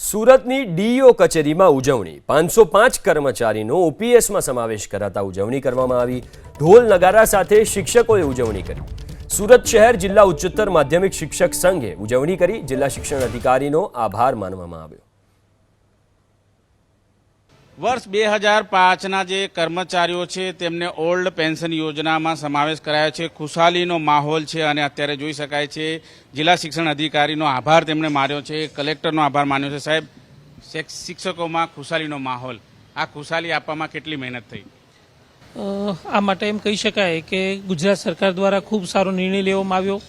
સુરતની ડીઈઓ કચેરીમાં ઉજવણી. પાંચસો પાંચ કર્મચારીનો ઓપીએસમાં સમાવેશ કરાતા ઉજવણી કરવામાં આવી. ઢોલ નગારા સાથે શિક્ષકોએ ઉજવણી કરી. સુરત શહેર જિલ્લા ઉચ્ચતર માધ્યમિક શિક્ષક સંઘે ઉજવણી કરી. જિલ્લા શિક્ષણ અધિકારીનો આભાર માનવામાં આવ્યો. વર્ષ બે હજાર પાંચના જે કર્મચારીઓ છે, તેમને ઓલ્ડ પેન્શન યોજનામાં સમાવેશ કરાયો છે. ખુશાલીનો માહોલ છે અને અત્યારે જોઈ શકાય છે, જિલ્લા શિક્ષણ અધિકારીનો આભાર તેમણે માન્યો છે, કલેક્ટરનો આભાર માન્યો છે. સાહેબ શિક- શિક્ષકોમાં ખુશાલીનો માહોલ. આ ખુશાલી આપવામાં કેટલી મહેનત થઈ? આ માટે એમ કહી શકાય કે ગુજરાત સરકાર દ્વારા ખૂબ સારો નિર્ણય લેવામાં આવ્યો.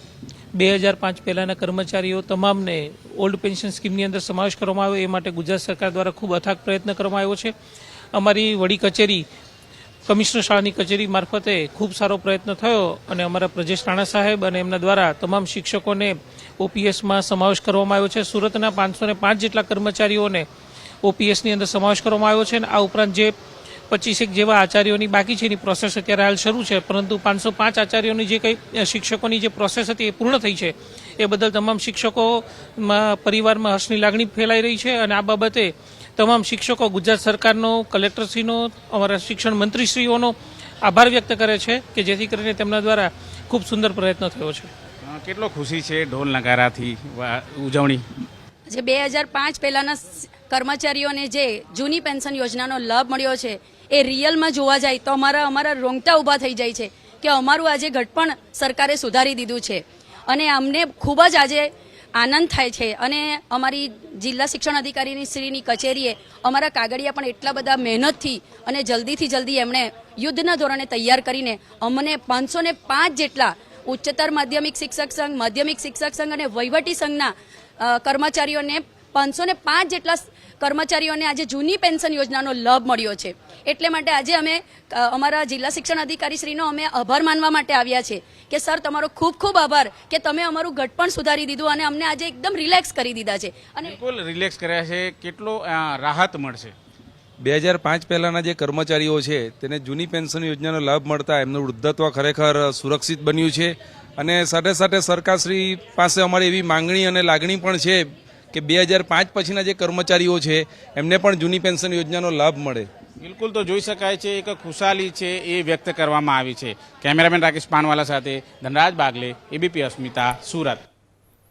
બે હજાર પાંચ પહેલાંના કર્મચારીઓ તમામને ઓલ્ડ પેન્શન સ્કીમની અંદર સમાવેશ કરવામાં આવ્યો, એ માટે ગુજરાત સરકાર દ્વારા ખૂબ અથાગ પ્રયત્ન કરવામાં આવ્યો છે. અમારી વડી કચેરી, કમિશનર શાળાની કચેરી મારફતે ખૂબ સારો પ્રયત્ન થયો અને અમારા પ્રજેશ રાણા સાહેબ અને એમના દ્વારા તમામ શિક્ષકોને ઓપીએસમાં સમાવેશ કરવામાં આવ્યો છે. સુરતના પાંચસો પાંચ જેટલા કર્મચારીઓને ઓપીએસની અંદર સમાવેશ કરવામાં આવ્યો છે અને આ ઉપરાંત જે પચીસેક જેવા આચાર્યોની બાકી છે એની પ્રોસેસ અત્યારે હાલ શરૂ છે. પરંતુ પાંચસો પાંચ આચાર્યોની જે કંઈ શિક્ષકોની જે પ્રોસેસ હતી એ પૂર્ણ થઈ છે. એ બદલ તમામ શિક્ષકોમાં પરિવારમાં હર્ષની લાગણી ફેલાઈ રહી છે અને આ બાબતે તમામ શિક્ષકો ગુજરાત સરકારનો કલેક્ટરશ્રીનો અમારા શિક્ષણ મંત્રીશ્રીઓનો આભાર વ્યક્ત કરે છે કે જેથી કરીને તેમના દ્વારા ખૂબ સુંદર પ્રયત્ન થયો છે. કેટલો ખુશી છે ઢોલ નગારાથી ઉજવણી? જે બે હજાર પાંચ પહેલાંના કર્મચારીઓને જે જૂની પેન્શન યોજનાનો લાભ મળ્યો છે એ રિયલમાં જોવા જાય તો અમારા અમારા રોંગટા ઊભા થઈ જાય છે કે અમારું આજે ઘટપણ સરકારે સુધારી દીધું છે. અને અમને ખૂબ જ આજે આનંદ થાય છે. અને અમારી જિલ્લા શિક્ષણ અધિકારીની શ્રીની કચેરીએ અમારા કાગળિયા પણ એટલા બધા મહેનતથી અને જલ્દીથી જલ્દી એમણે યુદ્ધના ધોરણે તૈયાર કરીને અમને પાંચસો ને પાંચ જેટલા ઉચ્ચતર માધ્યમિક શિક્ષક સંઘ, માધ્યમિક શિક્ષક સંઘ અને વહીવટી સંઘના કર્મચારીઓને પાંચસો પાંચ જેટલા કર્મચારીઓને આજે જૂની પેન્શન યોજનાનો લાભ મળ્યો છે. એટલે માટે આજે અમે અમારા જિલ્લા શિક્ષણ અધિકારી શ્રીનો અમે આભાર માનવા માટે આવ્યા છે કે સર તમારો ખૂબ ખૂબ આભાર કે તમે અમારું ઘટપણ સુધારી દીધું અને અમને આજે એકદમ રિલેક્સ કરી દીધા છે. અને બિલકુલ રિલેક્સ કર્યા છે. કેટલો રાહત મળશે? બે હજાર પાંચ પહેલાના જે કર્મચારીઓ છે તેને જૂની પેન્શન યોજનાનો લાભ મળતા એમનું વૃદ્ધત્વ ખરેખર સુરક્ષિત બન્યું છે. અને સાથે સાથે સરકારશ્રી પાસે અમારી એવી માંગણી અને લાગણી પણ છે કે બે હજાર પાંચ પછીના જે કર્મચારીઓ છે, એમને પણ જૂની પેન્શન યોજનાનો લાભ મળે. બિલકુલ તો જોઈ શકાય છે, એક ખુશાલી છે એ વ્યક્ત કરવામાં આવી છે. કેમેરામેન રાકેશ પાનવાલા સાથે Dhanraj Bagle, A B P Asmita, Surat.